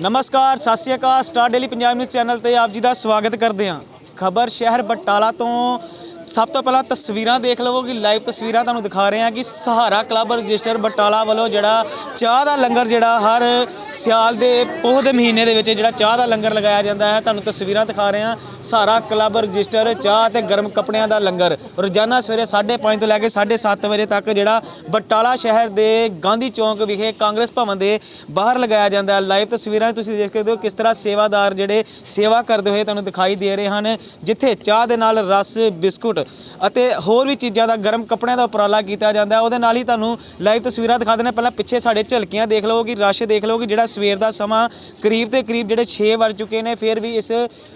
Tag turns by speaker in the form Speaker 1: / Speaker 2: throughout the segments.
Speaker 1: ਨਮਸਕਾਰ, ਸਤਿ ਸ਼੍ਰੀ ਅਕਾਲ। Star daily Punjab news channel ਤੇ ਆਪ ਜੀ ਦਾ ਸਵਾਗਤ ਕਰਦੇ ਹਾਂ। ਖਬਰ ਸ਼ਹਿਰ ਬਟਾਲਾ ਤੋਂ ਸਭ ਤੋਂ ਪਹਿਲਾਂ ਤਸਵੀਰਾਂ ਦੇਖ ਲਵੋ ਕਿ ਲਾਈਵ ਤਸਵੀਰਾਂ ਤੁਹਾਨੂੰ ਦਿਖਾ ਰਹੇ ਹਾਂ ਕਿ ਸਹਾਰਾ ਕਲੱਬ ਰਜਿਸਟਰ ਬਟਾਲਾ ਵੱਲੋਂ ਜਿਹੜਾ ਚਾਹ ਦਾ ਲੰਗਰ ਜਿਹੜਾ ਹਰ ਸਿਆਲ ਦੇ ਪੋਹ ਦੇ ਮਹੀਨੇ ਦੇ ਵਿੱਚ ਜਿਹੜਾ ਚਾਹ ਦਾ ਲੰਗਰ ਲਗਾਇਆ ਜਾਂਦਾ ਹੈ। ਤੁਹਾਨੂੰ ਤਸਵੀਰਾਂ ਦਿਖਾ ਰਹੇ ਹਾਂ। ਸਹਾਰਾ ਕਲੱਬ ਰਜਿਸਟਰ ਚਾਹ ਤੇ ਗਰਮ ਕੱਪੜਿਆਂ ਦਾ ਲੰਗਰ। ਰੋਜ਼ਾਨਾ ਸਵੇਰੇ 5:30 ਤੋਂ ਲੈ ਕੇ 7:30 ਵਜੇ ਤੱਕ ਜਿਹੜਾ ਬਟਾਲਾ ਸ਼ਹਿਰ ਦੇ ਗਾਂਧੀ ਚੌਂਕ ਵਿਖੇ ਕਾਂਗਰਸ ਭਵਨ ਦੇ ਬਾਹਰ ਲਗਾਇਆ ਜਾਂਦਾ ਹੈ। ਲਾਈਵ ਤਸਵੀਰਾਂ ਤੁਸੀਂ ਦੇਖ ਸਕਦੇ ਹੋ ਕਿਸ ਤਰ੍ਹਾਂ ਸੇਵਾਦਾਰ ਜਿਹੜੇ ਸੇਵਾ ਕਰਦੇ ਹੋਏ ਤੁਹਾਨੂੰ ਦਿਖਾਈ ਦੇ ਰਹੇ ਹਨ। ਜਿੱਥੇ ਚਾਹ ਦੇ ਨਾਲ ਰਸ, ਬਿਸਕੁਟ ਅਤੇ ਹੋਰ ਵੀ ਚੀਜ਼ਾਂ ਦਾ ਗਰਮ ਕੱਪੜਿਆਂ ਦਾ ਉਪਰਾਲਾ ਕੀਤਾ ਜਾਂਦਾ ਉਹਦੇ ਨਾਲ ਹੀ ਤੁਹਾਨੂੰ ਲਾਈਵ ਤਸਵੀਰਾਂ ਦਿਖਾ ਦਿੰਦੇ ਪਹਿਲਾਂ ਪਿੱਛੇ ਸਾਡੇ ਝਲਕੀਆਂ ਦੇਖ ਲਓ ਕਿ ਰਸ਼ ਦੇਖ ਲਓ ਕਿ ਜਿਹੜਾ ਸਵੇਰ ਦਾ ਸਮਾਂ ਕਰੀਬ ਤੇ ਕਰੀਬ ਜਿਹੜੇ 6 ਵੱਜ ਚੁੱਕੇ ਨੇ, ਫਿਰ ਵੀ ਇਸ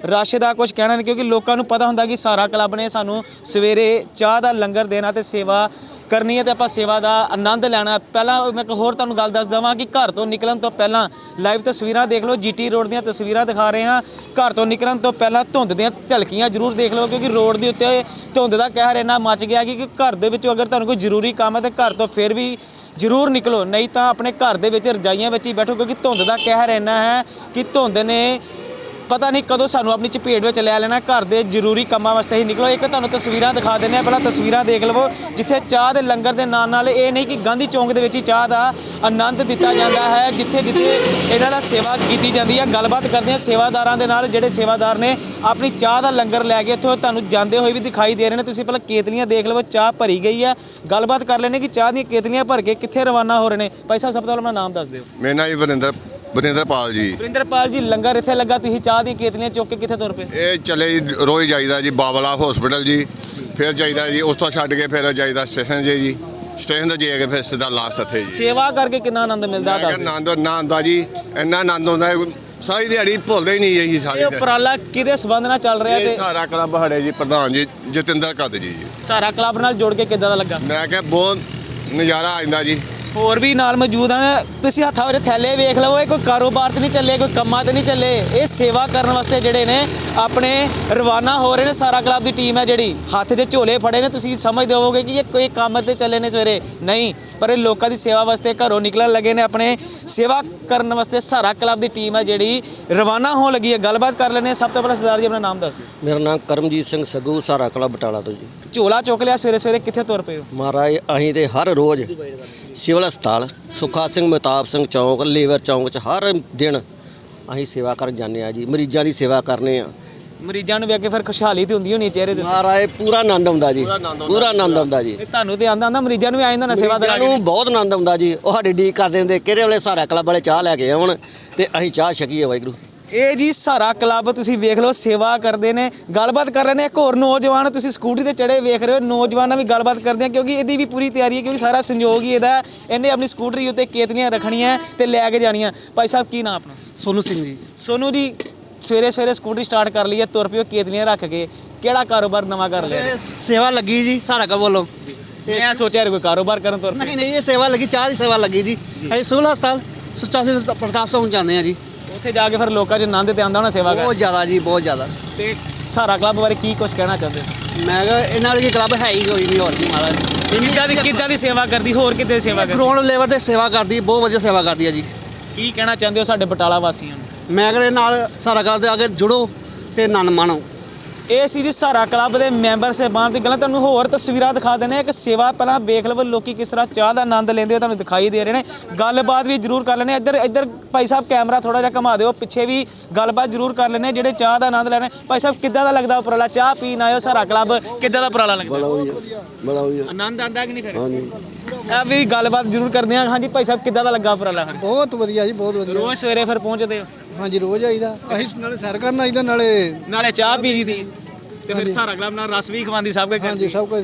Speaker 1: ਰਸ਼ ਦਾ ਕੁਝ ਕਹਿਣਾ ਨਹੀਂ, ਕਿਉਂਕਿ ਲੋਕਾਂ ਨੂੰ ਪਤਾ ਹੁੰਦਾ ਕਿ ਸਾਰਾ ਕਲੱਬ ਨੇ ਸਾਨੂੰ ਸਵੇਰੇ ਚਾਹ ਦਾ ਲੰਗਰ ਦੇਣਾ ਤੇ ਸੇਵਾ ਕਰਨੀ ਹੈ ਤੇ ਆਪਾਂ ਸੇਵਾ ਦਾ ਆਨੰਦ ਲੈਣਾ ਪਹਿਲਾਂ ਮੈਂ ਇੱਕ ਹੋਰ ਤੁਹਾਨੂੰ ਗੱਲ ਦੱਸ ਦਵਾਂ ਕਿ ਘਰ ਤੋਂ ਨਿਕਲਣ ਤੋਂ ਪਹਿਲਾਂ ਲਾਈਵ ਤਸਵੀਰਾਂ ਦੇਖ ਲਓ। ਜੀਟੀ ਰੋਡ ਦੀਆਂ ਤਸਵੀਰਾਂ ਦਿਖਾ ਰਹੇ ਹਾਂ। ਘਰ ਤੋਂ ਨਿਕਲਣ ਤੋਂ ਪਹਿਲਾਂ ਧੁੰਦ ਦੀਆਂ ਝਲਕੀਆਂ ਜ਼ਰੂਰ ਦੇਖ ਲਓ ਕਿਉਂਕਿ ਰੋਡ ਦੇ ਉੱਤੇ ਧੁੰਦ ਦਾ ਕਹਿਰ ਇੰਨਾ ਮਚ ਗਿਆ ਕਿ ਕਿ ਘਰ ਦੇ ਵਿੱਚੋਂ ਅਗਰ ਤੁਹਾਨੂੰ ਕੋਈ ਜ਼ਰੂਰੀ ਕੰਮ ਹੈ ਤੇ ਘਰ ਤੋਂ ਫਿਰ ਵੀ ਜ਼ਰੂਰ ਨਿਕਲੋ। ਨਹੀਂ ਤਾਂ ਆਪਣੇ ਘਰ ਦੇ ਵਿੱਚ ਰਜਾਈਆਂ ਵਿੱਚ ਹੀ ਬੈਠੋ ਕਿਉਂਕਿ ਧੁੰਦ ਦਾ ਕਹਿਰ ਇੰਨਾ ਹੈ ਕਿ ਧੁੰਦ ਨੇ ਪਤਾ ਨਹੀਂ ਕਦੋਂ ਸਾਨੂੰ ਆਪਣੀ ਚਪੇਟ ਵਿੱਚ ਲੈ ਲੈਣਾ, ਘਰ ਦੇ ਜ਼ਰੂਰੀ ਕੰਮਾਂ ਵਾਸਤੇ ਹੀ ਨਿਕਲੋ। ਇੱਕ ਤੁਹਾਨੂੰ ਤਸਵੀਰਾਂ ਦਿਖਾ ਦਿੰਦੇ ਆ ਪਹਿਲਾਂ ਤਸਵੀਰਾਂ ਦੇਖ ਲਵੋ, ਜਿੱਥੇ ਚਾਹ ਦੇ ਲੰਗਰ ਦੇ ਨਾਲ ਨਾਲ ਇਹ ਨਹੀਂ ਕਿ ਗਾਂਧੀ ਚੌਂਕ ਦੇ ਵਿੱਚ ਹੀ ਚਾਹ ਦਾ ਆਨੰਦ ਦਿੱਤਾ ਜਾਂਦਾ ਹੈ, ਜਿੱਥੇ ਜਿੱਥੇ ਇਹਨਾਂ ਦਾ ਸੇਵਾ ਕੀਤੀ ਜਾਂਦੀ ਹੈ। ਗੱਲਬਾਤ ਕਰਦੇ ਆ ਸੇਵਾਦਾਰਾਂ ਦੇ ਨਾਲ, ਜਿਹੜੇ ਸੇਵਾਦਾਰ ਨੇ ਆਪਣੀ ਚਾਹ ਦਾ ਲੰਗਰ ਲੈ ਕੇ ਇੱਥੋਂ ਤੁਹਾਨੂੰ ਜਾਂਦੇ ਹੋਏ ਵੀ ਦਿਖਾਈ ਦੇ ਰਹੇ ਨੇ। ਤੁਸੀਂ ਪਹਿਲਾਂ ਕੇਤਲੀਆਂ ਦੇਖ ਲਵੋ, ਚਾਹ ਭਰੀ ਗਈ ਹੈ। ਗੱਲਬਾਤ ਕਰ ਲੈਣੇ ਕਿ ਚਾਹ ਦੀਆਂ ਕੇਤਲੀਆਂ ਭਰ ਕੇ ਕਿੱਥੇ ਰਵਾਨਾ ਹੋ ਰਹੇ ਨੇ। ਭਾਈ ਸਾਹਿਬ, ਸਭ ਤੋਂ ਪਹਿਲਾਂ ਆਪਣਾ ਨਾਮ ਦੱਸ ਦਿਓ।
Speaker 2: ਮੇਰਾ ਨਾਮ ਜੀ ਵਰਿੰਦਰ ਵਰਿੰਦਰਪਾਲ ਜੀ।
Speaker 1: ਵਰਿੰਦਰਪਾਲ ਜੀ ਲੰਗਰ ਇੱਥੇ ਲੱਗਾ ਤੁਸੀਂ ਚਾਹ ਦੀਆਂ ਕੇਤਲੀਆਂ ਚੁੱਕ ਕੇ ਕਿੱਥੇ ਤੁਰ ਪਏ?
Speaker 2: ਇਹ ਚਲੇ ਜੀ, ਰੋਜ਼ ਜਾਈਦਾ ਜੀ ਬਾਵਲਾ ਹਸਪੀਟਲ ਜੀ। ਫਿਰ ਜਾਈਦਾ ਜੀ ਉਸ ਤੋਂ ਛੱਡ ਕੇ ਫਿਰ ਜਾਈਦਾ ਸਟੇਸ਼ਨ ਜੀ ਜੀ। ਸਟੇਸ਼ਨ ਤੋਂ ਜਾ ਕੇ ਫਿਰ ਸਿੱਧਾ ਲਾਸਟ ਇੱਥੇ ਜੀ।
Speaker 1: ਸੇਵਾ ਕਰਕੇ ਕਿੰਨਾ ਆਨੰਦ ਮਿਲਦਾ
Speaker 2: ਮੈਂ
Speaker 1: ਦੱਸ
Speaker 2: ਕਿਹਾ ਆਨੰਦ ਆਨੰਦ ਆ ਜੀ ਇੰਨਾ ਆਨੰਦ ਆਉਂਦਾ ਹੈ, ਸਾਰੀ ਦਿਹਾੜੀ ਭੁੱਲਦੇ ਹੀ ਨਹੀਂ ਜੀ ਸਾਰੀ
Speaker 1: ਇਹ
Speaker 2: ਦਿਹਾੜੀ।
Speaker 1: ਉਪਰਾਲਾ ਕਿਹਦੇ ਸਬੰਧ ਨਾਲ ਚੱਲ ਰਿਹਾ
Speaker 2: ਇਹ
Speaker 1: ਤੇ
Speaker 2: ਸਾਰਾ ਕਲੱਬ ਸਾਡੇ ਜੀ ਪ੍ਰਧਾਨ ਜੀ ਜਤਿੰਦਰ ਕੱਦ ਜੀ।
Speaker 1: ਸਾਰਾ ਕਲੱਬ ਨਾਲ ਜੁੜ ਕੇ ਕਿੱਦਾਂ ਦਾ ਲੱਗਾ?
Speaker 2: ਮੈਂ ਕਿਹਾ ਬਹੁਤ ਨਜ਼ਾਰਾ ਆਇੰਦਾ ਜੀ।
Speaker 1: ਹੋਰ ਵੀ ਨਾਲ ਮੌਜੂਦ ਹਨ। ਤੁਸੀਂ ਹੱਥਾਂ ਵਿੱਚ ਥੈਲੇ ਵੇਖ ਲਵੋ ਇਹ ਕੋਈ ਕਾਰੋਬਾਰ ਤੇ ਨਹੀਂ ਚੱਲੇ ਕੋਈ ਕੰਮਾਂ ਤੇ ਨਹੀਂ ਚੱਲੇ। ਇਹ ਸੇਵਾ ਕਰਨ ਵਾਸਤੇ ਜਿਹੜੇ ਨੇ ਆਪਣੇ ਰਵਾਨਾ ਹੋ ਰਹੇ ਨੇ ਸਾਰਾ ਕਲੱਬ ਦੀ ਟੀਮ ਹੈ ਜਿਹੜੀ। ਹੱਥ 'ਚ ਝੋਲੇ ਫੜੇ ਨੇ ਤੁਸੀਂ ਸਮਝਦੇ ਹੋਵੋਗੇ ਕਿ ਇਹ ਕੋਈ ਕੰਮ ਤੇ ਚੱਲੇ ਨੇ ਸਵੇਰੇ। ਨਹੀਂ ਪਰ ਇਹ ਲੋਕਾਂ ਦੀ ਸੇਵਾ ਵਾਸਤੇ ਘਰੋਂ ਨਿਕਲਣ ਲੱਗੇ ਨੇ ਆਪਣੇ ਸੇਵਾ ਕਰਨ ਵਾਸਤੇ ਸਾਰਾ ਕਲੱਬ ਦੀ ਟੀਮ ਹੈ ਜਿਹੜੀ। ਰਵਾਨਾ ਹੋਣ ਲੱਗੀ ਹੈ ਗੱਲਬਾਤ ਕਰ ਲੈਣੇ ਸਭ ਤੋਂ ਪਹਿਲਾਂ ਸਰਦਾਰ ਜੀ ਆਪਣਾ ਨਾਮ ਦੱਸ ਦਿਓ।
Speaker 3: ਮੇਰਾ ਨਾਮ ਕਰਮਜੀਤ ਸਿੰਘ ਸੱਗੂ ਸਾਰਾ ਕਲੱਬ ਬਟਾਲਾ ਤੋਂ ਜੀ।
Speaker 1: ਝੋਲਾ ਚੁੱਕ ਲਿਆ ਸਵੇਰੇ ਸਵੇਰੇ ਕਿੱਥੇ ਤੁਰ ਪਏ ਹੋ?
Speaker 3: ਮਹਾਰਾਜ ਅਸੀਂ ਤੇ ਹਰ ਰੋਜ਼ ਸਿਵਲ ਹਸਪਤਾਲ ਸੁਖਾ ਸਿੰਘ ਮਹਿਤਾਬ ਸਿੰਘ ਚੌਂਕ ਲੀਵਰ ਚੌਂਕ 'ਚ ਹਰ ਦਿਨ ਅਸੀਂ ਸੇਵਾ ਕਰਨ ਜਾਂਦੇ ਆ ਜੀ ਮਰੀਜ਼ਾਂ ਦੀ ਸੇਵਾ ਕਰਨੇ ਆ
Speaker 1: ਮਰੀਜ਼ਾਂ ਨੂੰ ਵੇਖ ਕੇ ਫਿਰ ਖੁਸ਼ਹਾਲੀ ਤੇ ਹੁੰਦੀ ਹੋਣੀ ਚਿਹਰੇ ਤੇ।
Speaker 3: ਮਹਾਰਾਜ ਪੂਰਾ ਆਨੰਦ ਆਉਂਦਾ ਜੀ ਪੂਰਾ ਆਨੰਦ ਆਉਂਦਾ ਜੀ।
Speaker 1: ਇਹ ਤੁਹਾਨੂੰ ਤੇ ਆਂਦਾ ਆਂਦਾ ਮਰੀਜ਼ਾਂ ਨੂੰ ਵੀ ਆ ਜਾਂਦਾ ਨਾ ਸੇਵਾਦਾਰਾਂ
Speaker 3: ਮਰੀਜ਼ਾਂ ਨੂੰ ਬਹੁਤ ਆਨੰਦ ਆਉਂਦਾ ਜੀ ਉਹ ਸਾਡੇ ਡੀਕ ਕਰਦੇ ਹੁੰਦੇ ਕਿਹੜੇ ਵੇਲੇ ਸਾਰਾ ਕਲੱਬ ਵਾਲੇ ਚਾਹ ਲੈ ਕੇ ਆਉਣ ਤੇ ਅਸੀਂ ਚਾਹ ਛਕੀਏ ਵਾਹਿਗੁਰੂ।
Speaker 1: ਇਹ ਜੀ ਸਾਰਾ ਕਲੱਬ ਤੁਸੀਂ ਵੇਖ ਲਓ ਸੇਵਾ ਕਰਦੇ ਨੇ ਗੱਲਬਾਤ ਕਰ ਰਹੇ ਨੇ। ਇੱਕ ਹੋਰ ਨੌਜਵਾਨ ਤੁਸੀਂ ਸਕੂਟਰੀ ਤੇ ਚੜੇ ਵੇਖ ਰਹੇ ਹੋ। ਨੌਜਵਾਨਾਂ ਵੀ ਗੱਲਬਾਤ ਕਰਦੇ ਆ ਕਿਉਂਕਿ ਇਹਦੀ ਵੀ ਪੂਰੀ ਤਿਆਰੀ ਹੈ ਕਿਉਂਕਿ ਸਾਰਾ ਸੰਯੋਗ ਹੀ ਇਹਦਾ। ਇਹਨੇ ਆਪਣੀ ਸਕੂਟਰੀ ਉੱਤੇ ਕੇਤਲੀਆਂ ਰੱਖਣੀਆਂ ਤੇ ਲੈ ਕੇ ਜਾਣੀਆਂ। ਭਾਈ ਸਾਹਿਬ ਕੀ ਨਾਮ ਆਪਣਾ?
Speaker 4: ਸੋਨੂ ਸਿੰਘ ਜੀ।
Speaker 1: ਸੋਨੂ ਜੀ ਸਵੇਰੇ ਸਵੇਰੇ ਸਕੂਟਰੀ ਸਟਾਰਟ ਕਰ ਲਈ ਹੈ ਤੁਰ ਪਿਓ ਕੇਤਲੀਆਂ ਰੱਖ ਕੇ। ਕਿਹੜਾ ਕਾਰੋਬਾਰ ਨਵਾਂ ਕਰ ਲਿਆ?
Speaker 4: ਸੇਵਾ ਲੱਗੀ ਜੀ ਸਾਰਾ ਕਾ ਵੱਲੋਂ।
Speaker 1: ਮੈਂ ਸੋਚਿਆ ਕੋਈ ਕਾਰੋਬਾਰ ਕਰਨ ਤੁਰ
Speaker 4: ਨਹੀਂ ਨਹੀਂ ਇਹ ਸੇਵਾ ਲੱਗੀ ਚਾਹ ਦੀ ਸੇਵਾ ਲੱਗੀ ਜੀ। ਅਸੀਂ ਸਿਵਲ ਹਸਪਤਾਲ ਸੁੱਚਾ ਸਿੰਘ ਪ੍ਰਤਾਪ ਸਿੰਘ ਜਾਂਦੇ ਆ ਜੀ।
Speaker 1: ਉੱਥੇ ਜਾ ਕੇ ਫਿਰ ਲੋਕਾਂ 'ਚ ਆਨੰਦ ਤੇ ਆਉਂਦਾ ਹੋਣਾ ਸੇਵਾ ਕਰ
Speaker 4: ਬਹੁਤ ਜ਼ਿਆਦਾ ਜੀ ਬਹੁਤ ਜ਼ਿਆਦਾ।
Speaker 1: ਤੇ ਸਾਰਾ ਕਲੱਬ ਬਾਰੇ ਕੀ ਕੁਝ ਕਹਿਣਾ ਚਾਹੁੰਦੇ ਹੋ?
Speaker 4: ਮੈਂ ਕਿਹਾ ਇਹਨਾਂ ਦੀ ਕਲੱਬ ਹੈ ਹੀ ਕੋਈ ਨਹੀਂ ਹੋਰ ਕੀ ਮਹਾਰਾਜ।
Speaker 1: ਕਿੱਦਾਂ ਦੀ ਕਿੱਦਾਂ ਦੀ ਸੇਵਾ ਕਰਦੀ ਹੋਰ ਕਿੱਦਾਂ ਦੀ ਸੇਵਾ ਕਰਦੀ?
Speaker 4: ਗਰਾਊਂਡ ਲੈਵਲ ਤੇ ਸੇਵਾ ਕਰਦੀ ਬਹੁਤ ਵਧੀਆ ਸੇਵਾ ਕਰਦੀ ਹੈ ਜੀ।
Speaker 1: ਕੀ ਕਹਿਣਾ ਚਾਹੁੰਦੇ ਹੋ ਸਾਡੇ ਬਟਾਲਾ ਵਾਸੀਆਂ ਨੂੰ?
Speaker 4: ਮੈਂ ਕਹਿੰਦਾ ਨਾਲ ਸਾਰਾ ਕਲੱਬ ਦੇ ਅੱਗੇ ਜੁੜੋ ਤੇ ਆਨੰਦ ਮਾਣੋ।
Speaker 1: ਇਹ ਸੀ ਜੀ ਸਾਰਾ ਕਲੱਬ ਦੇ ਮੈਂਬਰ ਸਹਿਬਾਨ ਦੀ ਗੱਲਾਂ। ਤੁਹਾਨੂੰ ਹੋਰ ਤਸਵੀਰਾਂ ਦਿਖਾ ਆ ਇੱਕ ਸੇਵਾ ਪਹਿਲਾਂ ਵੇਖ ਲਵੋ ਲੋਕੀ ਕਿਸ ਤਰ੍ਹਾਂ ਚਾਹ ਦਾ ਆਨੰਦ ਲੈਂਦੇ ਹੋ ਤੁਹਾਨੂੰ ਦਿਖਾਈ ਦੇ ਰਹੇ ਨੇ। ਗੱਲਬਾਤ ਵੀ ਜ਼ਰੂਰ ਕਰ ਲੈਣੇ ਇੱਧਰ ਇੱਧਰ ਭਾਈ ਸਾਹਿਬ ਕੈਮਰਾ ਥੋੜਾ ਜਿਹਾ ਘੁਮਾ ਦਿਓ। ਪਿੱਛੇ ਵੀ ਗੱਲਬਾਤ ਜ਼ਰੂਰ ਕਰ ਲੈਣੇ ਜਿਹੜੇ ਚਾਹ ਦਾ ਆਨੰਦ ਲੈਣੇ ਭਾਈ ਸਾਹਿਬ ਕਿੱਦਾਂ ਦਾ ਲੱਗਦਾ ਉਪਰਾਲਾ? ਚਾਹ ਪੀਣ ਆਇਓ ਸਾਰਾ ਕਲੱਬ। ਕਿੱਦਾਂ ਦਾ ਉਪਰਾਲਾ ਲੱਗਦਾ?
Speaker 3: ਬੜਾ ਵਧੀਆ।
Speaker 1: ਆਨੰਦ ਆਂਦਾ ਕਿ ਨਹੀਂ ਫਿਰ? ਆ ਵੀ ਗੱਲਬਾਤ ਜ਼ਰੂਰ ਕਰਦੇ ਆ ਹਾਂਜੀ ਭਾਈ ਸਾਹਿਬ ਕਿੱਦਾਂ ਦਾ ਲੱਗਾ ਉਪਰਾਲਾ ਫਿਰ?
Speaker 5: ਬਹੁਤ ਵਧੀਆ ਜੀ ਬਹੁਤ ਵਧੀਆ।
Speaker 1: ਰੋਜ਼ ਸਵੇਰੇ ਫਿਰ ਪਹੁੰਚਦੇ ਹੋ?
Speaker 5: ਹਾਂਜੀ ਰੋਜ਼ ਆਈਦਾ। ਅਸੀਂ ਨਾਲੇ ਸੈਰ ਕਰਨ ਆਈਦਾ ਨਾਲੇ
Speaker 1: ਨਾਲੇ ਚਾਹ ਪੀ ਲਈ ਦੀ। ਤੇ ਫਿਰ ਸਾਰਾ ਕਲੱਬ ਨਾਲ ਰਸ ਵੀ ਖਵਾਉਂਦੀ ਸਭ ਕੁਝ
Speaker 5: ਹਾਂਜੀ ਸਭ ਕੁਝ।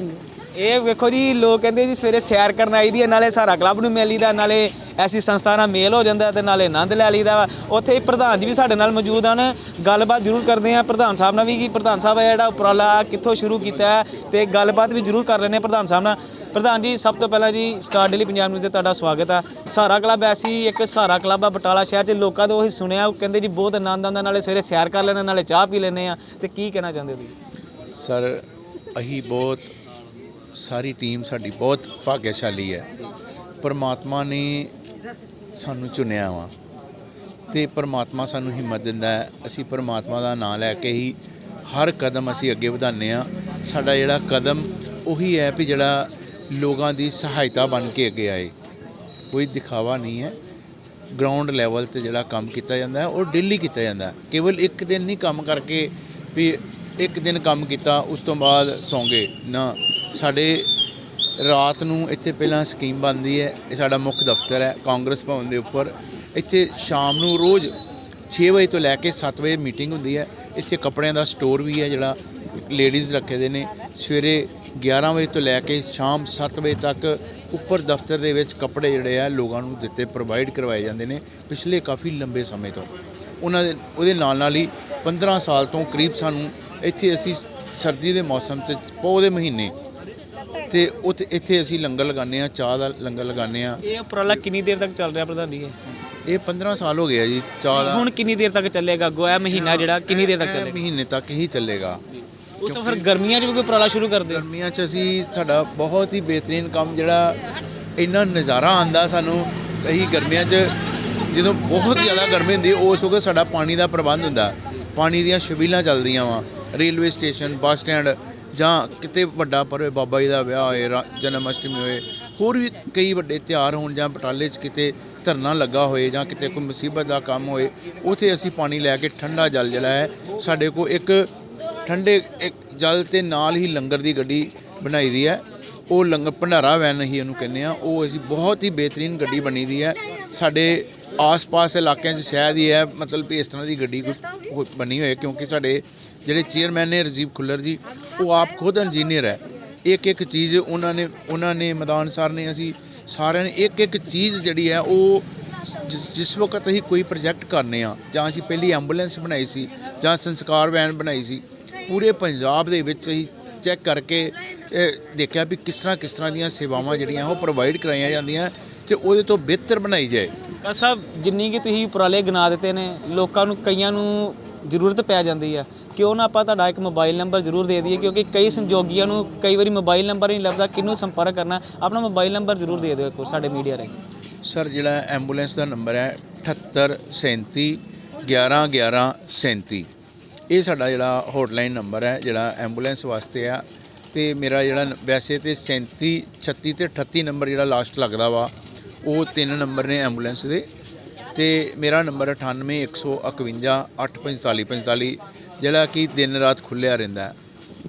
Speaker 1: ਇਹ ਵੇਖੋ ਜੀ ਲੋਕ ਕਹਿੰਦੇ ਜੀ ਸਵੇਰੇ ਸੈਰ ਕਰਨ ਆਈ ਦੀ ਹੈ ਨਾਲੇ ਸਾਰਾ ਕਲੱਬ ਨੂੰ ਮਿਲ ਲਈਦਾ ਨਾਲੇ ਐਸੀ ਸੰਸਥਾ ਨਾਲ ਮੇਲ ਹੋ ਜਾਂਦਾ ਤੇ ਨਾਲੇ ਆਨੰਦ ਲੈ ਲਈਦਾ ਉੱਥੇ ਹੀ ਪ੍ਰਧਾਨ ਜੀ ਵੀ ਸਾਡੇ ਨਾਲ ਮੌਜੂਦ ਹਨ। ਗੱਲਬਾਤ ਜ਼ਰੂਰ ਕਰਦੇ ਆ ਪ੍ਰਧਾਨ ਸਾਹਿਬ ਨਾਲ ਵੀ ਕਿ ਪ੍ਰਧਾਨ ਸਾਹਿਬ ਇਹ ਜਿਹੜਾ ਉਪਰਾਲਾ ਕਿੱਥੋਂ ਸ਼ੁਰੂ ਕੀਤਾ ਹੈ ਤੇ ਗੱਲਬਾਤ ਵੀ ਜ਼ਰੂਰ ਕਰ ਲੈਣੇ ਪ੍ਰਧਾਨ ਸਾਹਿਬ ਨਾਲ। ਪ੍ਰਧਾਨ ਜੀ, ਸਭ ਤੋਂ ਪਹਿਲਾਂ ਜੀ, ਸਟਾਰ ਡੇਲੀ ਪੰਜਾਬ ਨਿਊਜ਼ ਤੇ ਤੁਹਾਡਾ ਸਵਾਗਤ ਆ। ਸਹਾਰਾ ਕਲੱਬ ਐਸੀ ਇੱਕ ਸਹਾਰਾ ਕਲੱਬ ਆ ਬਟਾਲਾ ਸ਼ਹਿਰ 'ਚ। ਲੋਕਾਂ ਤੋਂ ਉਹੀ ਸੁਣਿਆ, ਉਹ ਕਹਿੰਦੇ ਜੀ, ਬਹੁਤ ਆਨੰਦ ਆਉਂਦਾ, ਨਾਲੇ ਸਵੇਰੇ ਸੈਰ ਕਰ ਲੈਣਾ ਨਾਲੇ ਚਾਹ ਪੀ ਲੈਂਦੇ ਆ। ਤੇ ਕੀ ਕਹਿਣਾ ਚਾਹੁੰਦੇ ਹੋ ਤੁਸੀਂ?
Speaker 6: ਸਰ ਅਸੀਂ ਬਹੁਤ, ਸਾਰੀ ਟੀਮ ਸਾਡੀ ਬਹੁਤ ਭਾਗਿਆਸ਼ਾਲੀ ਹੈ। ਪਰਮਾਤਮਾ ਨੇ ਸਾਨੂੰ ਚੁਣਿਆ ਵਾ ਤੇ ਪਰਮਾਤਮਾ ਸਾਨੂੰ ਹਿੰਮਤ ਦਿੰਦਾ ਹੈ। ਅਸੀਂ ਪਰਮਾਤਮਾ ਦਾ ਨਾਮ ਲੈ ਕੇ ਹੀ ਹਰ ਕਦਮ ਅਸੀਂ ਅੱਗੇ ਵਧਾਉਂਦੇ ਆ ਸਾਡਾ ਜਿਹੜਾ ਕਦਮ ਉਹੀ ਹੈ ਵੀ ਜਿਹੜਾ ਲੋਕਾਂ ਦੀ ਸਹਾਇਤਾ ਬਣ ਕੇ ਅੱਗੇ ਆਏ। ਕੋਈ ਦਿਖਾਵਾ ਨਹੀਂ ਹੈ। ਗਰਾਊਂਡ ਲੈਵਲ ਤੇ ਜਿਹੜਾ ਕੰਮ ਕੀਤਾ ਜਾਂਦਾ ਹੈ, ਉਹ ਡੇਲੀ ਕੀਤਾ ਜਾਂਦਾ ਹੈ। ਕੇਵਲ ਇੱਕ ਦਿਨ ਨਹੀਂ ਕੰਮ ਕਰਕੇ ਵੀ ਇੱਕ ਦਿਨ ਕੰਮ ਕੀਤਾ, ਉਸ ਤੋਂ ਬਾਅਦ ਸੌਂਗੇ ਨਾ, ਸਾਡੇ ਰਾਤ ਨੂੰ ਇੱਥੇ ਪਹਿਲਾਂ ਸਕੀਮ ਬਣਦੀ ਹੈ, ਇਹ ਸਾਡਾ ਮੁੱਖ ਦਫ਼ਤਰ ਹੈ, ਕਾਂਗਰਸ ਭਵਨ ਦੇ ਉੱਪਰ। ਇੱਥੇ ਸ਼ਾਮ ਨੂੰ ਰੋਜ਼ 6 ਵਜੇ ਤੋਂ ਲੈ ਕੇ 7 ਵਜੇ ਮੀਟਿੰਗ ਹੁੰਦੀ ਹੈ। ਇੱਥੇ ਕੱਪੜਿਆਂ ਦਾ ਸਟੋਰ ਵੀ ਹੈ ਜਿਹੜਾ ਲੇਡੀਜ਼ ਰੱਖੇ ਦੇ ਨੇ। ਸਵੇਰੇ 11 ਵਜੇ ਤੋਂ ਲੈ ਕੇ ਸ਼ਾਮ 7 ਵਜੇ ਤੱਕ ਉੱਪਰ ਦਫ਼ਤਰ ਦੇ ਵਿੱਚ ਕੱਪੜੇ ਜਿਹੜੇ ਆ ਲੋਕਾਂ ਨੂੰ ਦਿੱਤੇ ਪ੍ਰੋਵਾਈਡ ਕਰਵਾਏ ਜਾਂਦੇ ਨੇ ਪਿਛਲੇ ਕਾਫੀ ਲੰਬੇ ਸਮੇਂ ਤੋਂ। ਉਹਨਾਂ ਦੇ ਉਹਦੇ ਨਾਲ ਨਾਲ ਹੀ 15 ਸਾਲ ਤੋਂ ਕਰੀਬ ਸਾਨੂੰ ਇੱਥੇ ਅਸੀਂ ਸਰਦੀ ਦੇ ਮੌਸਮ 'ਚ ਪੋਹ ਦੇ ਮਹੀਨੇ ਤੇ ਉੱਥੇ ਇੱਥੇ ਅਸੀਂ ਲੰਗਰ ਲਗਾਉਂਦੇ ਆ ਚਾਹ ਦਾ ਲੰਗਰ ਲਗਾਉਂਦੇ ਆ
Speaker 1: ਇਹ ਉਪਰਾਲਾ ਕਿੰਨੀ ਦੇਰ ਤੱਕ ਚੱਲ ਰਿਹਾ ਪ੍ਰਧਾਨ ਜੀ ਇਹ?
Speaker 6: ਇਹ 15 ਸਾਲ ਹੋ ਗਏ ਆ ਜੀ ਚਾਹ ਦਾ।
Speaker 1: ਹੁਣ ਕਿੰਨੀ ਦੇਰ ਤੱਕ ਚੱਲੇਗਾ ਗੋਇਆ ਮਹੀਨਾ ਜਿਹੜਾ ਕਿੰਨੀ ਦੇਰ ਤੱਕ ਚੱਲੇਗਾ?
Speaker 6: ਮਹੀਨੇ ਤੱਕ ਹੀ ਚੱਲੇਗਾ।
Speaker 1: ਉਸ ਤੋਂ ਫਿਰ ਗਰਮੀਆਂ 'ਚ ਵੀ ਕੋਈ ਉਪਰਾਲਾ ਸ਼ੁਰੂ ਕਰ ਦਿਓ
Speaker 6: ਗਰਮੀਆਂ 'ਚ ਅਸੀਂ ਸਾਡਾ ਬਹੁਤ ਹੀ ਬਿਹਤਰੀਨ ਕੰਮ ਜਿਹੜਾ ਇੰਨਾ ਨਜ਼ਾਰਾ ਆਂਦਾ ਸਾਨੂੰ ਅਸੀਂ ਗਰਮੀਆਂ 'ਚ ਜਦੋਂ ਬਹੁਤ ਜ਼ਿਆਦਾ ਗਰਮੀ ਹੁੰਦੀ ਉਸ ਵਕਤ ਸਾਡਾ ਪਾਣੀ ਦਾ ਪ੍ਰਬੰਧ ਹੁੰਦਾ। ਪਾਣੀ ਦੀਆਂ ਛਬੀਲਾਂ ਚੱਲਦੀਆਂ ਵਾ ਰੇਲਵੇ ਸਟੇਸ਼ਨ ਬੱਸ ਸਟੈਂਡ ਜਾਂ ਕਿਤੇ ਵੱਡਾ ਪਰਵੇ ਬਾਬਾ ਜੀ ਦਾ ਵਿਆਹ ਹੋਏ ਜਨਮ ਅਸ਼ਟਮੀ ਹੋਏ ਹੋਰ ਵੀ ਕਈ ਵੱਡੇ ਤਿਉਹਾਰ ਹੋਣ ਜਾਂ ਬਟਾਲੇ 'ਚ ਕਿਤੇ ਧਰਨਾ ਲੱਗਾ ਹੋਏ ਜਾਂ ਕਿਤੇ ਕੋਈ ਮੁਸੀਬਤ ਦਾ ਕੰਮ ਹੋਏ ਉਥੇ ਅਸੀਂ ਪਾਣੀ ਲੈ ਕੇ ਠੰਡਾ ਜਲ ਜਿਹੜਾ ਹੈ ਸਾਡੇ ਕੋਲ ਇੱਕ ਠੰਡੇ ਇੱਕ ਜਲ ਤੇ ਨਾਲ ਹੀ ਲੰਗਰ ਦੀ ਗੱਡੀ ਬਣਾਈ ਦੀ ਹੈ। ਉਹ ਲੰਗਰ ਭੰਡਾਰਾ ਵੈਨ ਹੀ ਉਹਨੂੰ ਕਹਿੰਦੇ ਆ। ਉਹ ਅਸੀਂ ਬਹੁਤ ਹੀ ਬਿਹਤਰੀਨ ਗੱਡੀ ਬਣੀ ਦੀ ਹੈ। ਸਾਡੇ ਆਸ-ਪਾਸ ਇਲਾਕਿਆਂ 'ਚ ਸ਼ਾਇਦ ਹੀ ਹੈ ਮਤਲਬ ਵੀ ਇਸ ਤਰ੍ਹਾਂ ਦੀ ਗੱਡੀ ਕੋਈ ਬਣੀ ਹੋਏ, ਕਿਉਂਕਿ ਸਾਡੇ ਜਿਹੜੇ ਚੇਅਰਮੈਨ ਨੇ ਰਜੀਵ ਖੁੱਲਰ ਜੀ, ਉਹ ਆਪ ਖੁਦ ਇੰਜੀਨੀਅਰ ਹੈ। ਇੱਕ ਇੱਕ ਚੀਜ਼ ਉਹਨਾਂ ਨੇ ਉਹਨਾਂ ਨੇ, ਮੈਦਾਨ ਸਰ ਨੇ, ਅਸੀਂ ਸਾਰਿਆਂ ਨੇ ਇੱਕ ਇੱਕ ਚੀਜ਼ ਜਿਹੜੀ ਹੈ, ਉਹ ਜਿ- ਜਿਸ ਵਕਤ ਅਸੀਂ ਕੋਈ ਪ੍ਰੋਜੈਕਟ ਕਰਨੇ ਆ, ਜਾਂ ਅਸੀਂ ਪਹਿਲੀ ਐਂਬੂਲੈਂਸ ਬਣਾਈ ਸੀ, ਜਾਂ ਸੰਸਕਾਰ ਵੈਨ ਬਣਾਈ ਸੀ ਪੂਰੇ ਪੰਜਾਬ ਦੇ ਵਿੱਚ ਅਸੀਂ ਚੈੱਕ ਕਰਕੇ ਦੇਖਿਆ ਵੀ ਕਿਸ ਤਰ੍ਹਾਂ ਕਿਸ ਤਰ੍ਹਾਂ ਦੀਆਂ ਸੇਵਾਵਾਂ ਜਿਹੜੀਆਂ ਉਹ ਪ੍ਰੋਵਾਈਡ ਕਰਾਈਆਂ ਜਾਂਦੀਆਂ ਤੇ ਉਹਦੇ ਤੋਂ ਬਿਹਤਰ ਬਣਾਈ ਜਾਏ।
Speaker 1: ਕਾ ਸਾਹਿਬ ਜਿੰਨੀ ਕਿ ਤੁਸੀਂ ਉਪਰਾਲੇ ਗਿਣਾ ਦਿੱਤੇ ਨੇ ਲੋਕਾਂ ਨੂੰ ਕਈਆਂ ਨੂੰ ਜ਼ਰੂਰਤ ਪੈ ਜਾਂਦੀ ਆ। ਕਿਉਂ ਨਾ ਆਪਾਂ ਤੁਹਾਡਾ ਇੱਕ ਮੋਬਾਈਲ ਨੰਬਰ ਜ਼ਰੂਰ ਦੇ ਦਈਏ ਕਿਉਂਕਿ ਕਈ ਸੰਜੋਗੀਆਂ ਨੂੰ ਕਈ ਵਾਰੀ ਮੋਬਾਈਲ ਨੰਬਰ ਨਹੀਂ ਲੱਭਦਾ ਕਿਹਨੂੰ ਸੰਪਰਕ ਕਰਨਾ ਆਪਣਾ ਮੋਬਾਈਲ ਨੰਬਰ ਜ਼ਰੂਰ ਦੇ ਦਿਓ ਇੱਕ ਸਾਡੇ ਮੀਡੀਆ ਰਾਹੀਂ।
Speaker 6: ਸਰ ਜਿਹੜਾ ਐਂਬੂਲੈਂਸ ਦਾ ਨੰਬਰ ਹੈ 78 37 11 11 37 ਇਹ ਸਾਡਾ ਜਿਹੜਾ ਹੌਟਲਾਈਨ ਨੰਬਰ ਹੈ, ਜਿਹੜਾ ਐਂਬੂਲੈਂਸ ਵਾਸਤੇ ਆ, ਤੇ ਮੇਰਾ ਜਿਹੜਾ ਵੈਸੇ ਤੇ 37 36 ਤੇ 38 ਨੰਬਰ ਜਿਹੜਾ ਲਾਸਟ ਲੱਗਦਾ ਵਾ, ਉਹ ਤਿੰਨ ਨੰਬਰ ਨੇ ਐਂਬੂਲੈਂਸ ਦੇ, ਤੇ ਮੇਰਾ ਨੰਬਰ 98 151 845 45 ਜਿਹੜਾ ਕਿ ਦਿਨ ਰਾਤ ਖੁੱਲਿਆ ਰਹਿੰਦਾ ਹੈ।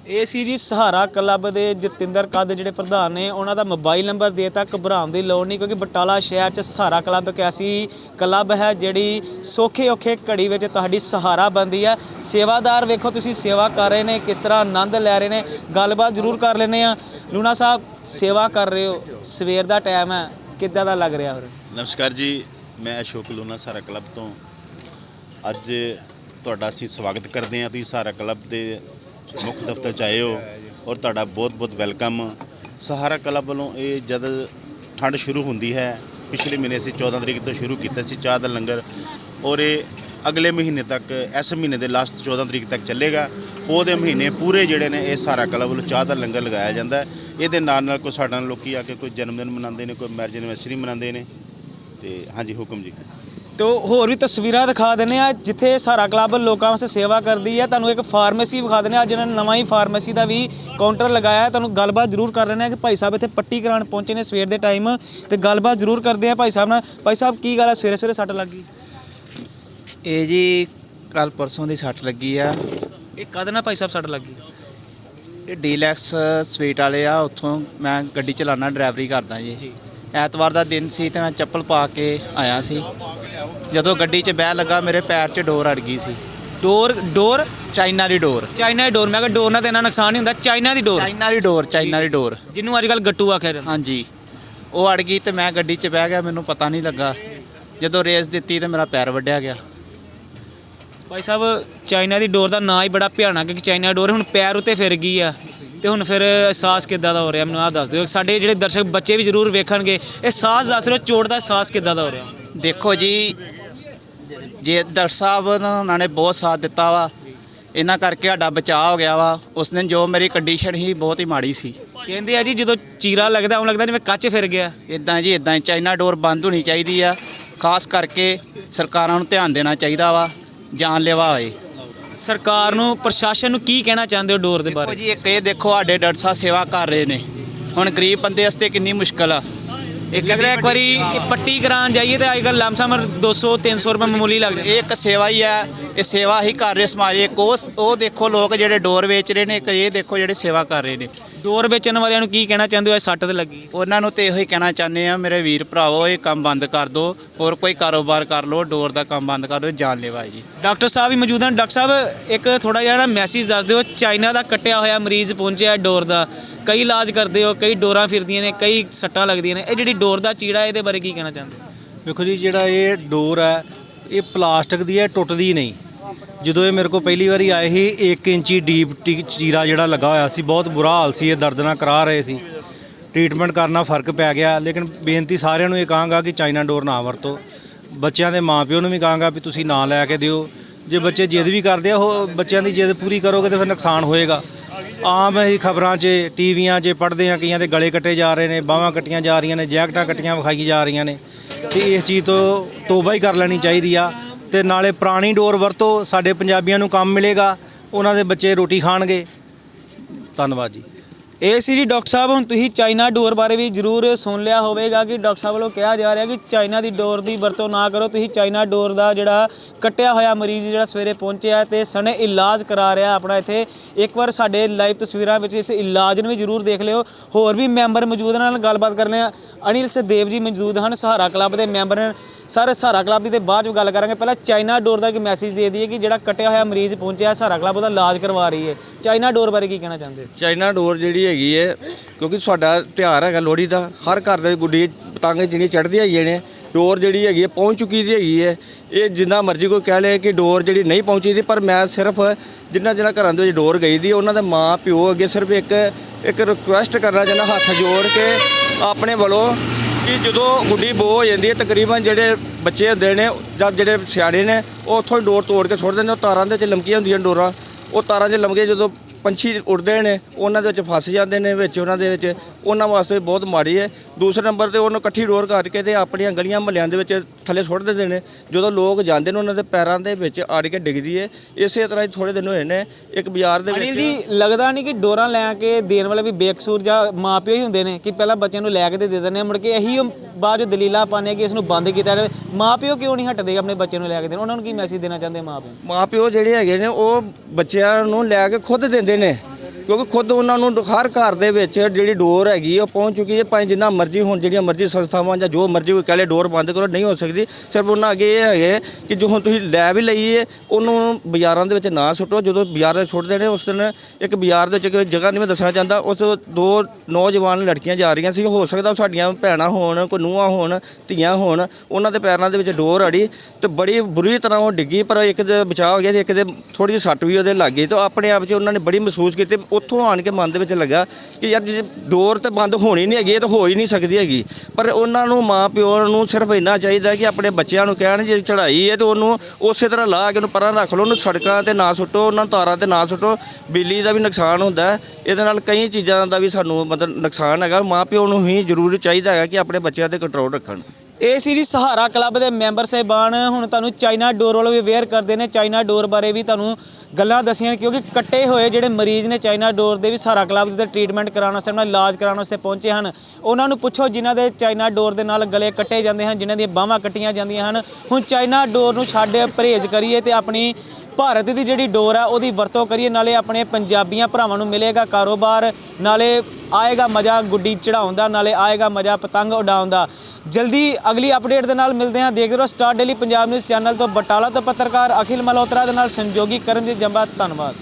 Speaker 1: ਇਹ ਸੀ ਜੀ ਸਹਾਰਾ ਕਲੱਬ ਦੇ ਜਤਿੰਦਰ ਕੱਦ ਜਿਹੜੇ ਪ੍ਰਧਾਨ ਨੇ, ਉਹਨਾਂ ਦਾ ਮੋਬਾਈਲ ਨੰਬਰ ਦੇ ਤਾਂ ਘਬਰਾਉਣ ਦੀ ਲੋੜ ਨਹੀਂ ਕਿਉਂਕਿ ਬਟਾਲਾ ਸ਼ਹਿਰ 'ਚ ਸਹਾਰਾ ਕਲੱਬ ਇੱਕ ਐਸੀ ਕਲੱਬ ਹੈ ਜਿਹੜੀ ਸੌਖੇ ਔਖੇ ਘੜੀ ਵਿੱਚ ਤੁਹਾਡੀ ਸਹਾਰਾ ਬੰਦੀ ਹੈ। ਸੇਵਾਦਾਰ ਵੇਖੋ ਤੁਸੀਂ ਸੇਵਾ ਕਰ ਰਹੇ ਨੇ, ਕਿਸ ਤਰ੍ਹਾਂ ਆਨੰਦ ਲੈ ਰਹੇ ਨੇ। ਗੱਲਬਾਤ ਜ਼ਰੂਰ ਕਰ ਲੈਨੇ ਆ ਲੂਣਾ ਸਾਹਿਬ, ਸੇਵਾ ਕਰ ਰਹੇ ਹੋ? ਸਵੇਰ ਦਾ ਟਾਈਮ ਹੈ, ਕਿੱਦਾਂ ਦਾ ਲੱਗ ਰਿਹਾ ਹੋਰ?
Speaker 7: ਨਮਸਕਾਰ ਜੀ, ਮੈਂ ਅਸ਼ੋਕ ਲੂਣਾ ਸਹਾਰਾ ਕਲੱਬ ਤੋਂ। ਅੱਜ ਤੁਹਾਡਾ ਅਸੀਂ ਸਵਾਗਤ ਕਰਦੇ ਹਾਂ, ਤੁਸੀਂ ਸਹਾਰਾ ਕਲੱਬ ਦੇ ਮੁੱਖ ਦਫ਼ਤਰ 'ਚ ਆਏ ਹੋ ਔਰ ਤੁਹਾਡਾ ਬਹੁਤ-ਬਹੁਤ ਵੈਲਕਮ। ਸਹਾਰਾ ਕਲੱਬ ਵੱਲੋਂ ਇਹ ਜਦ ਠੰਡ ਸ਼ੁਰੂ ਹੁੰਦੀ ਹੈ, ਪਿਛਲੇ ਮਹੀਨੇ ਅਸੀਂ 14 ਤਰੀਕ ਤੋਂ ਸ਼ੁਰੂ ਕੀਤਾ ਸੀ ਚਾਹ ਦਾ ਲੰਗਰ ਔਰ ਇਹ ਅਗਲੇ ਮਹੀਨੇ ਤੱਕ, ਇਸ ਮਹੀਨੇ ਦੇ ਲਾਸਟ 14 ਤਰੀਕ ਤੱਕ ਚੱਲੇਗਾ। ਉਹਦੇ ਮਹੀਨੇ ਪੂਰੇ ਜਿਹੜੇ ਨੇ ਇਹ ਸਾਰਾ ਕਲੱਬ ਵੱਲੋਂ ਚਾਹ ਦਾ ਲੰਗਰ ਲਗਾਇਆ ਜਾਂਦਾ ਹੈ। ਇਹਦੇ ਨਾਲ ਨਾਲ ਕੋਈ ਸਾਡੇ ਨਾਲ ਲੋਕੀ ਆ ਕੇ ਕੋਈ ਜਨਮ ਦਿਨ ਮਨਾਉਂਦੇ ਨੇ, ਕੋਈ ਮੈਰਿਜ ਐਨਵਰਸਰੀ ਮਨਾਉਂਦੇ ਨੇ। ਤੇ ਹਾਂਜੀ, ਹੁਕਮ ਜੀ।
Speaker 1: ਤੋ ਹੋਰ ਵੀ ਤਸਵੀਰਾਂ ਦਿਖਾ ਦਿੰਨੇ ਆ ਜਿੱਥੇ ਸਾਰਾ ਕਲੱਬ ਲੋਕਾਂ ਵਾਸਤੇ ਸੇਵਾ ਕਰਦੀ ਹੈ ਤੁਹਾਨੂੰ ਇੱਕ ਫਾਰਮੇਸੀ ਵਿਖਾ ਦਿੰਨੇ ਆ ਅੱਜ ਇਹਨਾਂ ਨੇ ਨਵਾਂ ਹੀ ਫਾਰਮੇਸੀ ਦਾ ਵੀ ਕਾਊਂਟਰ ਲਗਾਇਆ ਹੈ। ਤੁਹਾਨੂੰ ਗੱਲਬਾਤ ਜ਼ਰੂਰ ਕਰ ਲੈਣੇ ਆ ਕਿ ਭਾਈ ਸਾਹਿਬ ਇੱਥੇ ਪੱਟੀ ਕਰਾਉਣ ਪਹੁੰਚੇ ਨੇ ਸਵੇਰ ਦੇ ਟਾਈਮ। ਤੇ ਗੱਲਬਾਤ ਜ਼ਰੂਰ ਕਰਦੇ ਆ ਭਾਈ ਸਾਹਿਬ ਨਾਲ। ਭਾਈ ਸਾਹਿਬ ਕੀ ਗੱਲ ਹੈ ਸਵੇਰੇ ਸਵੇਰੇ ਸੱਟ ਲੱਗ?
Speaker 8: ਇਹ ਜੀ ਕੱਲ ਪਰਸੋਂ ਦੀ ਸੱਟ ਲੱਗੀ ਆ।
Speaker 1: ਇਹ ਕਦ ਨਾਲ ਭਾਈ ਸਾਹਿਬ ਸੱਟ ਲੱਗ?
Speaker 8: ਇਹ ਡੀਲੈਕਸ ਸਵੀਟ ਵਾਲੇ ਆ ਉੱਥੋਂ ਮੈਂ ਗੱਡੀ ਚਲਾਉਣਾ ਡਰਾਈਵਰੀ ਕਰਦਾ ਜੀ।
Speaker 1: ਜੀ।
Speaker 8: ਐਤਵਾਰ ਦਾ ਦਿਨ ਸੀ ਤੇ ਮੈਂ ਚੱਪਲ ਪਾ ਕੇ ਆਇਆ ਸੀ। ਜਦੋਂ ਗੱਡੀ 'ਚ ਬਹਿ ਲੱਗਾ ਮੇਰੇ ਪੈਰ 'ਚ ਡੋਰ ਅੜ ਗਈ ਸੀ।
Speaker 1: ਡੋਰ ਡੋਰ
Speaker 8: ਚਾਈਨਾ ਦੀ ਡੋਰ।
Speaker 1: ਚਾਈਨਾ ਦੀ ਡੋਰ। ਮੈਂ ਕਿਹਾ ਡੋਰ ਨਾਲ ਤਾਂ ਇੰਨਾ ਨੁਕਸਾਨ ਨਹੀਂ ਹੁੰਦਾ ਚਾਈਨਾ ਦੀ ਡੋਰ।
Speaker 8: ਚਾਈਨਾ ਦੀ ਡੋਰ ਚਾਈਨਾ ਦੀ ਡੋਰ।
Speaker 1: ਜਿਹਨੂੰ ਅੱਜ ਕੱਲ ਗੱਟੂ ਆਖਿਆ ਜਾਂਦਾ।
Speaker 8: ਹਾਂਜੀ। ਉਹ ਅੜ ਗਈ ਤੇ ਮੈਂ ਗੱਡੀ 'ਚ ਬਹਿ ਗਿਆ ਮੈਨੂੰ ਪਤਾ ਨਹੀਂ ਲੱਗਾ। ਜਦੋਂ ਰੇਸ ਦਿੱਤੀ ਤੇ ਮੇਰਾ ਪੈਰ ਵੱਢਿਆ ਗਿਆ।
Speaker 1: ਭਾਈ ਸਾਹਿਬ ਚਾਈਨਾ ਦੀ ਡੋਰ ਦਾ ਨਾਂ ਹੀ ਬੜਾ ਭਿਆਨਕ ਕਿ ਚਾਈਨਾ ਡੋਰ ਹੁਣ ਪੈਰ ਉੱਤੇ ਫਿਰ ਗਈ ਆ। ਤੇ ਹੁਣ ਫਿਰ ਅਹਿਸਾਸ ਕਿੱਦਾਂ ਦਾ ਹੋ ਰਿਹਾ? ਮੈਨੂੰ ਆਹ ਦੱਸ ਦਿਓ। ਸਾਡੇ ਜਿਹੜੇ ਦਰਸ਼ਕ ਬੱਚੇ ਵੀ ਜ਼ਰੂਰ ਵੇਖਣਗੇ। ਇਹ ਅਹਿਸਾਸ ਦੱਸ ਰਿਹਾ ਚੋਟ ਦਾ ਅਹਿਸਾਸ ਕਿੱਦਾਂ ਦਾ ਹੋ ਰਿਹਾ?
Speaker 8: ਦੇਖੋ ਜੀ ਜੇ ਡਾਕਟਰ ਸਾਹਿਬ ਉਹਨਾਂ ਨੇ ਬਹੁਤ ਸਾਥ ਦਿੱਤਾ ਵਾ ਇਹਨਾਂ ਕਰਕੇ ਸਾਡਾ ਬਚਾਅ ਹੋ ਗਿਆ ਵਾ। ਉਸ ਦਿਨ ਜੋ ਮੇਰੀ ਕੰਡੀਸ਼ਨ ਸੀ ਬਹੁਤ ਹੀ ਮਾੜੀ ਸੀ।
Speaker 1: ਕਹਿੰਦੇ ਆ ਜੀ ਜਦੋਂ ਚੀਰਾ ਲੱਗਦਾ ਉਹ ਲੱਗਦਾ ਜਿਵੇਂ ਕੱਚ ਫਿਰ ਗਿਆ।
Speaker 8: ਇਦਾਂ ਜੀ ਇਦਾਂ ਚਾਈਨਾ ਡੋਰ ਬੰਦ ਹੋਣੀ ਚਾਹੀਦੀ ਆ ਖਾਸ ਕਰਕੇ ਸਰਕਾਰਾਂ ਨੂੰ ਧਿਆਨ ਦੇਣਾ ਚਾਹੀਦਾ ਵਾ ਜਾਨਲੇਵਾ ਹੋਏ।
Speaker 1: ਸਰਕਾਰ ਨੂੰ ਪ੍ਰਸ਼ਾਸਨ ਨੂੰ ਕੀ ਕਹਿਣਾ ਚਾਹੁੰਦੇ ਹੋ ਡੋਰ ਦੇ
Speaker 8: ਦੇਖੋ
Speaker 1: ਬਾਰੇ?
Speaker 8: ਜੀ ਇੱਕ ਇਹ ਦੇਖੋ ਸਾਡੇ ਡਾਕਟਰ ਸਾਹਿਬ ਸੇਵਾ ਕਰ ਰਹੇ ਨੇ। ਹੁਣ ਗਰੀਬ ਬੰਦੇ ਵਾਸਤੇ ਕਿੰਨੀ ਮੁਸ਼ਕਲ ਆ।
Speaker 1: ਲੱਗਦਾ ਇੱਕ ਵਾਰੀ ਇਹ ਪੱਟੀ ਕਰਾਉਣ ਜਾਈਏ ਤੇ ਅੱਜ ਕੱਲ ਲਮਸਮ 200 300 ਰੁਪਏ ਮਾਮੂਲੀ ਲੱਗਦੇ
Speaker 8: ਇਹ ਇੱਕ ਸੇਵਾ ਹੀ ਆ ਇਹ ਸੇਵਾ ਹੀ ਕਰ ਰਹੇ ਸਮਾਜ ਇੱਕ। ਉਹ ਉਹ ਦੇਖੋ ਲੋਕ ਜਿਹੜੇ ਡੋਰ ਵੇਚ ਰਹੇ ਨੇ ਇੱਕ ਇਹ ਦੇਖੋ ਜਿਹੜੇ ਸੇਵਾ ਕਰ ਰਹੇ ਨੇ।
Speaker 1: ਡੋਰ ਵੇਚਣ ਵਾਲਿਆਂ ਨੂੰ ਕੀ ਕਹਿਣਾ ਚਾਹੁੰਦੇ ਹੋ? ਇਹ ਸੱਟ ਤੇ ਲੱਗੀ।
Speaker 8: ਉਹਨਾਂ ਨੂੰ ਤੇ ਇਹੋ ਹੀ ਕਹਿਣਾ ਚਾਹੁੰਦੇ ਆ ਮੇਰੇ ਵੀਰ ਭਰਾਵੋ ਇਹ ਕੰਮ ਬੰਦ ਕਰ ਦਿਓ ਹੋਰ ਕੋਈ ਕਾਰੋਬਾਰ ਕਰ ਲਓ ਡੋਰ ਦਾ ਕੰਮ ਬੰਦ ਕਰ ਦਿਓ ਜਾਨਲੇਵਾ ਹੈ ਜੀ।
Speaker 1: ਡਾਕਟਰ ਸਾਹਿਬ ਵੀ ਮੌਜੂਦ ਹਨ। ਡਾਕਟਰ ਸਾਹਿਬ ਇੱਕ ਥੋੜਾ ਜਿਹਾ ਨਾ ਮੈਸੇਜ ਦੱਸ ਦਿਓ। ਚਾਈਨਾ ਦਾ ਕੱਟਿਆ ਹੋਇਆ ਮਰੀਜ਼ ਪਹੁੰਚਿਆ ਡੋਰ ਦਾ। ਕਈ ਇਲਾਜ ਕਰਦੇ ਹੋ, ਕਈ ਡੋਰਾਂ ਫਿਰਦੀਆਂ ਨੇ, ਕਈ ਸੱਟਾਂ ਲੱਗਦੀਆਂ ਨੇ। ਇਹ ਜਿਹੜੀ ਡੋਰ ਦਾ ਚੀੜਾ, ਇਹਦੇ ਬਾਰੇ ਕੀ ਕਹਿਣਾ ਚਾਹੁੰਦੇ ਹੋ?
Speaker 9: ਵੇਖੋ ਜੀ, ਜਿਹੜਾ ਇਹ ਡੋਰ ਹੈ, ਇਹ ਪਲਾਸਟਿਕ ਦੀ ਹੈ, ਟੁੱਟਦੀ ਨਹੀਂ। ਜਦੋਂ ਇਹ ਮੇਰੇ ਕੋਲ ਪਹਿਲੀ ਵਾਰੀ ਆਏ ਸੀ 1 ਇੰਚੀ ਡੀਪ ਟੀ- ਚੀਰਾ ਜਿਹੜਾ ਲੱਗਾ ਹੋਇਆ ਸੀ, ਬਹੁਤ ਬੁਰਾ ਹਾਲ ਸੀ, ਇਹ ਦਰਦ ਨਾਲ ਕਰਾ ਰਹੇ ਸੀ। ਟ੍ਰੀਟਮੈਂਟ ਕਰਨਾ ਫ਼ਰਕ ਪੈ ਗਿਆ, ਲੇਕਿਨ ਬੇਨਤੀ ਸਾਰਿਆਂ ਨੂੰ ਇਹ ਕਹਾਂਗਾ ਕਿ ਚਾਈਨਾ ਡੋਰ ਨਾ ਵਰਤੋ। ਬੱਚਿਆਂ ਦੇ ਮਾਪਿਓ ਨੂੰ ਵੀ ਕਹਾਂਗਾ ਵੀ ਤੁਸੀਂ ਨਾ ਲੈ ਕੇ ਦਿਓ। ਜੇ ਬੱਚੇ ਜਿੱਦ ਵੀ ਕਰਦੇ ਆ, ਉਹ ਬੱਚਿਆਂ ਦੀ ਜਿੱਦ ਪੂਰੀ ਕਰੋਗੇ ਤਾਂ ਫਿਰ ਨੁਕਸਾਨ ਹੋਏਗਾ। ਆਮ ਅਸੀਂ ਖਬਰਾਂ 'ਚ ਟੀਵੀਆਂ 'ਚ ਪੜ੍ਹਦੇ ਆ ਕਈਆਂ ਦੇ ਗਲੇ ਕੱਟੇ ਜਾ ਰਹੇ ਨੇ, ਬਾਹਾਂ ਕੱਟੀਆਂ ਜਾ ਰਹੀਆਂ ਨੇ, ਜੈਕਟਾਂ ਕੱਟੀਆਂ ਵਿਖਾਈ ਜਾ ਰਹੀਆਂ ਨੇ। ਤੇ ਇਸ ਚੀਜ਼ ਤੋਂ ਤੋਬਾ ਹੀ ਕਰ ਲੈਣੀ ਚਾਹੀਦੀ ਆ। ਤੇ ਨਾਲੇ ਪੁਰਾਣੀ ਡੋਰ ਵਰਤੋ, ਸਾਡੇ ਪੰਜਾਬੀਆਂ ਨੂੰ ਕੰਮ ਮਿਲੇਗਾ, ਉਹਨਾਂ ਦੇ ਬੱਚੇ ਰੋਟੀ ਖਾਣਗੇ। ਧੰਨਵਾਦ ਜੀ।
Speaker 1: ਇਹ ਸੀ ਜੀ, ਡਾਕਟਰ ਸਾਹਿਬ, ਹੁਣ ਤੁਸੀਂ ਚਾਈਨਾ ਡੋਰ ਬਾਰੇ ਵੀ ਜ਼ਰੂਰ ਸੁਣ ਲਿਆ ਹੋਵੇਗਾ ਕਿ ਡਾਕਟਰ ਸਾਹਿਬ ਵੱਲੋਂ ਕਿਹਾ ਜਾ ਰਿਹਾ ਕਿ ਚਾਈਨਾ ਦੀ ਡੋਰ ਦੀ ਵਰਤੋਂ ਨਾ ਕਰੋ। ਤੁਸੀਂ ਚਾਈਨਾ ਡੋਰ ਦਾ ਜਿਹੜਾ ਕੱਟਿਆ ਹੋਇਆ ਮਰੀਜ਼ ਜਿਹੜਾ ਸਵੇਰੇ ਪਹੁੰਚਿਆ ਹੈ ਤੇ ਸਣੇ ਇਲਾਜ ਕਰਾ ਰਿਹਾ ਆਪਣਾ ਇੱਥੇ। ਇੱਕ ਵਾਰ ਸਾਡੇ ਲਾਈਵ ਤਸਵੀਰਾਂ ਵਿੱਚ ਇਸ ਇਲਾਜ ਨੂੰ ਵੀ ਜ਼ਰੂਰ ਦੇਖ ਲਿਓ। ਹੋਰ ਵੀ ਮੈਂਬਰ ਮੌਜੂਦ ਨਾਲ ਗੱਲਬਾਤ ਕਰਨੇ ਆ ਅਨਿਲ ਸਦੇਵ ਜੀ ਮੌਜੂਦ ਹਨ ਸਹਾਰਾ ਕਲੱਬ ਦੇ ਮੈਂਬਰ। ਸਰ, ਸਹਾਰਾ ਕਲੱਬ ਦੀ ਤੇ ਬਾਅਦ ਚ ਗੱਲ ਕਰਾਂਗੇ। ਪਹਿਲਾਂ ਚਾਈਨਾ ਡੋਰ ਦਾ ਇੱਕ ਮੈਸੇਜ ਦੇ ਦਈਏ ਕਿ ਜਿਹੜਾ ਕੱਟਿਆ ਹੋਇਆ ਮਰੀਜ਼ ਪਹੁੰਚਿਆ, ਸਹਾਰਾ ਕਲੱਬ ਉਹਦਾ ਇਲਾਜ ਕਰਵਾ ਰਹੀ ਹੈ। ਚਾਈਨਾ ਡੋਰ ਬਾਰੇ ਕੀ ਕਹਿਣਾ ਚਾਹੁੰਦੇ?
Speaker 3: ਚਾਈਨਾ ਡੋਰ ਜਿਹੜੀ ਹੈਗੀ ਹੈ, ਕਿਉਂਕਿ ਸਾਡਾ ਤਿਉਹਾਰ ਹੈਗਾ ਲੋਹੜੀ ਦਾ, ਹਰ ਘਰ ਦੇ ਗੁੱਡੀ ਪਤੰਗ ਜਿਹੜੀਆਂ ਚੜ੍ਹਦੀਆਂ ਹੈਗੀਆਂ ਨੇ, ਡੋਰ ਜਿਹੜੀ ਹੈਗੀ ਹੈ, ਪਹੁੰਚ ਚੁੱਕੀ ਦੀ ਹੈਗੀ ਹੈ। ਇਹ ਜਿੰਨਾ ਮਰਜ਼ੀ ਕੋਈ ਕਹਿ ਲੇ ਕਿ ਡੋਰ ਜਿਹੜੀ ਨਹੀਂ ਪਹੁੰਚੀ ਦੀ, ਪਰ ਮੈਂ ਸਿਰਫ ਜਿੰਨਾ ਜਿੰਨਾ ਘਰਾਂ ਦੇ ਵਿੱਚ ਡੋਰ ਗਈ ਦੀ, ਉਹਨਾਂ ਦੇ ਮਾਂ ਪਿਓ ਅੱਗੇ ਸਿਰਫ ਇੱਕ ਇੱਕ ਰਿਕੁਐਸਟ ਕਰਨਾ ਚਾਹੁੰਦਾ, ਹੱਥ ਜੋੜ ਕੇ ਆਪਣੇ ਵੱਲੋਂ ਕਿ ਜਦੋਂ ਗੁੱਡੀ ਬੋ ਹੋ ਜਾਂਦੀ ਹੈ, ਤਕਰੀਬਨ ਜਿਹੜੇ ਬੱਚੇ ਹੁੰਦੇ ਨੇ ਜਾਂ ਜਿਹੜੇ ਸਿਆਣੇ ਨੇ, ਉਹ ਉੱਥੋਂ ਹੀ ਡੋਰ ਤੋੜ ਕੇ ਸੁੱਟ ਦਿੰਦੇ ਉਹ ਤਾਰਾਂ ਦੇ ਵਿੱਚ ਲਮਕੀਆਂ ਹੁੰਦੀਆਂ ਡੋਰਾਂ। ਉਹ ਤਾਰਾਂ 'ਚ ਲਮਕੇ ਜਦੋਂ ਪੰਛੀ ਉੱਡਦੇ ਨੇ ਉਹਨਾਂ ਦੇ ਵਿੱਚ ਫਸ ਜਾਂਦੇ ਨੇ ਵਿੱਚ ਉਹਨਾਂ ਦੇ ਵਿੱਚ ਉਹਨਾਂ ਵਾਸਤੇ ਬਹੁਤ ਮਾੜੀ ਹੈ। ਦੂਸਰੇ ਨੰਬਰ ਤੇ ਉਹਨੂੰ ਇਕੱਠੀ ਡੋਰ ਕਰਕੇ ਤੇ ਆਪਣੀਆਂ ਗਲੀਆਂ ਮਹੱਲਿਆਂ ਦੇ ਵਿੱਚ ਥੱਲੇ ਸੁੱਟ ਦਿੰਦੇ ਨੇ। ਜਦੋਂ ਲੋਕ ਜਾਂਦੇ ਨੇ ਉਹਨਾਂ ਦੇ ਪੈਰਾਂ ਦੇ ਵਿੱਚ ਆੜ ਕੇ ਡਿੱਗਦੀ ਹੈ ਇਸੇ ਤਰ੍ਹਾਂ ਹੀ ਥੋੜੇ ਦਿਨ ਹੋਏ ਨੇ ਇੱਕ ਬਾਜ਼ਾਰ ਦੇ ਵਿੱਚ
Speaker 1: ਜੀ ਲੱਗਦਾ ਨਹੀਂ ਕਿ ਡੋਰਾਂ ਲੈ ਕੇ ਦੇਣ ਵਾਲੇ ਵੀ ਬੇਕਸੂਰ ਜਾਂ ਮਾਪਿਓ ਹੀ ਹੁੰਦੇ ਨੇ ਕਿ ਪਹਿਲਾਂ ਬੱਚਿਆਂ ਨੂੰ ਲੈ ਕੇ ਤੇ ਦੇ ਦਿੰਦੇ ਆ ਮੁੜ ਕੇ ਇਹੀ ਬਾਅਦ ਚ ਦਲੀਲਾਂ ਪਾਉਂਦੇ ਕਿ ਇਸ ਨੂੰ ਬੰਦ ਕੀਤਾ ਜਾਵੇ। ਮਾਪਿਓ ਕਿਉਂ ਨਹੀਂ ਹਟਦੇ ਆਪਣੇ ਬੱਚੇ ਨੂੰ ਲੈ ਕੇ ਦੇਣ? ਉਹਨਾਂ ਨੂੰ ਕੀ ਮੈਸੇਜ ਦੇਣਾ ਚਾਹੁੰਦੇ ਮਾਪਿਓ?
Speaker 3: ਮਾਂ ਪਿਓ ਜਿਹੜੇ ਹੈਗੇ ਨੇ, ਉਹ ਬੱਚਿਆਂ ਨੂੰ ਲੈ ਕੇ ਖੁਦ ਦਿੰਦੇ ਨੇ। ਕਿਉਂਕਿ ਖੁਦ ਉਹਨਾਂ ਨੂੰ ਹਰ ਘਰ ਦੇ ਵਿੱਚ ਜਿਹੜੀ ਡੋਰ ਹੈਗੀ ਉਹ ਪਹੁੰਚ ਚੁੱਕੀ ਹੈ। ਭਾਵੇਂ ਜਿੰਨਾ ਮਰਜ਼ੀ ਹੁਣ ਜਿਹੜੀਆਂ ਮਰਜ਼ੀ ਸੰਸਥਾਵਾਂ ਜਾਂ ਜੋ ਮਰਜ਼ੀ ਕੋਈ ਕਹੇ ਲੈ ਡੋਰ ਬੰਦ ਕਰੋ, ਨਹੀਂ ਹੋ ਸਕਦੀ। ਸਿਰਫ ਉਹਨਾਂ ਅੱਗੇ ਇਹ ਹੈਗੇ ਕਿ ਜੋ ਹੁਣ ਤੁਸੀਂ ਲੈ ਵੀ ਲਈਏ ਉਹਨੂੰ ਬਾਜ਼ਾਰਾਂ ਦੇ ਵਿੱਚ ਨਾ ਸੁੱਟੋ। ਜਦੋਂ ਬਾਜ਼ਾਰ ਦੇ ਸੁੱਟਦੇ ਨੇ ਉਸ ਦਿਨ ਇੱਕ ਬਾਜ਼ਾਰ ਦੇ ਵਿੱਚ ਇੱਕ ਜਗ੍ਹਾ ਨਹੀਂ ਮੈਂ ਦੱਸਣਾ ਚਾਹੁੰਦਾ, ਉਸ ਦੋ ਨੌਜਵਾਨ ਲੜਕੀਆਂ ਜਾ ਰਹੀਆਂ ਸੀ। ਹੋ ਸਕਦਾ ਸਾਡੀਆਂ ਭੈਣਾਂ ਹੋਣ, ਕੋਈ ਨੂੰਹਾਂ ਹੋਣ, ਧੀਆਂ ਹੋਣ, ਉਹਨਾਂ ਦੇ ਪੈਰਾਂ ਦੇ ਵਿੱਚ ਡੋਰ ਅੜੀ ਤੇ ਬੜੀ ਬੁਰੀ ਤਰ੍ਹਾਂ ਉਹ ਡਿੱਗੀ। ਪਰ ਇੱਕ ਦੇ ਬਚਾਅ ਹੋ ਗਿਆ ਸੀ, ਇੱਕ ਦੇ ਥੋੜੀ ਜਿਹੀ ਸੱਟ ਵੀ ਉਹਦੇ ਲੱਗ ਗਈ। ਤੇ ਆਪਣੇ ਆਪ 'ਚ ਉਹਨਾਂ ਨੇ ਬੜੀ ਮਹਿਸੂਸ ਕੀਤੀ। ਉੱਥੋਂ ਆਣ ਕੇ ਮਨ ਦੇ ਵਿੱਚ ਲੱਗਾ ਕਿ ਯਾਰ ਜੇ ਡੋਰ ਤੇ ਬੰਦ ਹੋਣੀ ਨਹੀਂ ਹੈਗੀ, ਇਹ ਤਾਂ ਹੋ ਹੀ ਨਹੀਂ ਸਕਦੀ ਹੈਗੀ। ਪਰ ਉਹਨਾਂ ਨੂੰ ਮਾਂ ਪਿਓ ਨੂੰ ਸਿਰਫ ਇੰਨਾ ਚਾਹੀਦਾ ਕਿ ਆਪਣੇ ਬੱਚਿਆਂ ਨੂੰ ਕਹਿਣ ਜੇ ਚੜ੍ਹਾਈ ਹੈ ਤੇ ਉਹਨੂੰ ਉਸੇ ਤਰ੍ਹਾਂ ਲਾ ਕੇ ਉਹਨੂੰ ਪਰਾਂ ਰੱਖ ਲਓ, ਉਹਨੂੰ ਸੜਕਾਂ ਤੇ ਨਾ ਸੁੱਟੋ, ਉਹਨਾਂ ਨੂੰ ਤਾਰਾਂ ਤੇ ਨਾ ਸੁੱਟੋ। ਬਿਜਲੀ ਦਾ ਵੀ ਨੁਕਸਾਨ ਹੁੰਦਾ ਇਹਦੇ ਨਾਲ ਕਈ ਚੀਜ਼ਾਂ ਦਾ ਵੀ ਸਾਨੂੰ ਮਤਲਬ ਨੁਕਸਾਨ ਹੈਗਾ। ਮਾਂ ਪਿਓ ਨੂੰ ਹੀ ਜ਼ਰੂਰੀ ਚਾਹੀਦਾ ਹੈਗਾ ਕਿ ਆਪਣੇ ਬੱਚਿਆਂ ਤੇ ਕੰਟਰੋਲ ਰੱਖਣ।
Speaker 1: ਇਹ ਸੀ ਜੀ ਸਹਾਰਾ ਕਲੱਬ ਦੇ ਮੈਂਬਰ ਸਾਹਿਬਾਨ। ਹੁਣ ਤੁਹਾਨੂੰ ਚਾਈਨਾ ਡੋਰ ਵੱਲੋਂ ਵੀ ਅਵੇਅਰ ਕਰਦੇ ਨੇ। ਚਾਈਨਾ ਡੋਰ ਬਾਰੇ ਵੀ ਤੁਹਾਨੂੰ ਗੱਲਾਂ ਦੱਸੀਆਂ ਨੇ, ਕਿਉਂਕਿ ਕੱਟੇ ਹੋਏ ਜਿਹੜੇ ਮਰੀਜ਼ ਨੇ ਚਾਈਨਾ ਡੋਰ ਦੇ ਵੀ ਸਹਾਰਾ ਕਲੱਬ ਦੇ ਟ੍ਰੀਟਮੈਂਟ ਕਰਾਉਣ ਵਾਸਤੇ ਉਹਨਾਂ ਦਾ ਇਲਾਜ ਕਰਾਉਣ ਵਾਸਤੇ ਪਹੁੰਚੇ ਹਨ। ਉਹਨਾਂ ਨੂੰ ਪੁੱਛੋ ਜਿਨ੍ਹਾਂ ਦੇ ਚਾਈਨਾ ਡੋਰ ਦੇ ਨਾਲ ਗਲੇ ਕੱਟੇ ਜਾਂਦੇ ਹਨ, ਜਿਨ੍ਹਾਂ ਦੀਆਂ ਬਾਹਾਂ ਕੱਟੀਆਂ ਜਾਂਦੀਆਂ ਹਨ। ਹੁਣ ਚਾਈਨਾ ਡੋਰ ਨੂੰ ਛੱਡ ਪਰਹੇਜ਼ ਕਰੀਏ ਤੇ ਆਪਣੀ ਭਾਰਤ ਦੀ ਜਿਹੜੀ ਡੋਰ ਆ, ਉਹਦੀ ਵਰਤੋਂ ਕਰੀਏ, ਨਾਲੇ ਆਪਣੇ ਪੰਜਾਬੀਆਂ ਭਰਾਵਾਂ ਨੂੰ ਮਿਲੇਗਾ ਕਾਰੋਬਾਰ, ਨਾਲੇ ਆਏਗਾ ਮਜ਼ਾ ਗੁੱਡੀ ਚੜਾਉਣ ਦਾ, ਨਾਲੇ ਆਏਗਾ ਮਜ਼ਾ ਪਤੰਗ ਉਡਾਉਣ ਦਾ। ਜਲਦੀ ਅਗਲੀ ਅਪਡੇਟ ਦੇ ਨਾਲ ਮਿਲਦੇ ਹਾਂ। ਦੇਖਦੇ ਰਹੋ star daily Punjab news channel ਤੋਂ। ਬਟਾਲਾ ਤੋਂ ਪੱਤਰਕਾਰ ਅਖਿਲ ਮਲਹੋਤਰਾ ਦੇ ਨਾਲ ਸੰਜੋਗੀ ਕਰਮਜੀਤ ਜੰਬਾ। ਧੰਨਵਾਦ।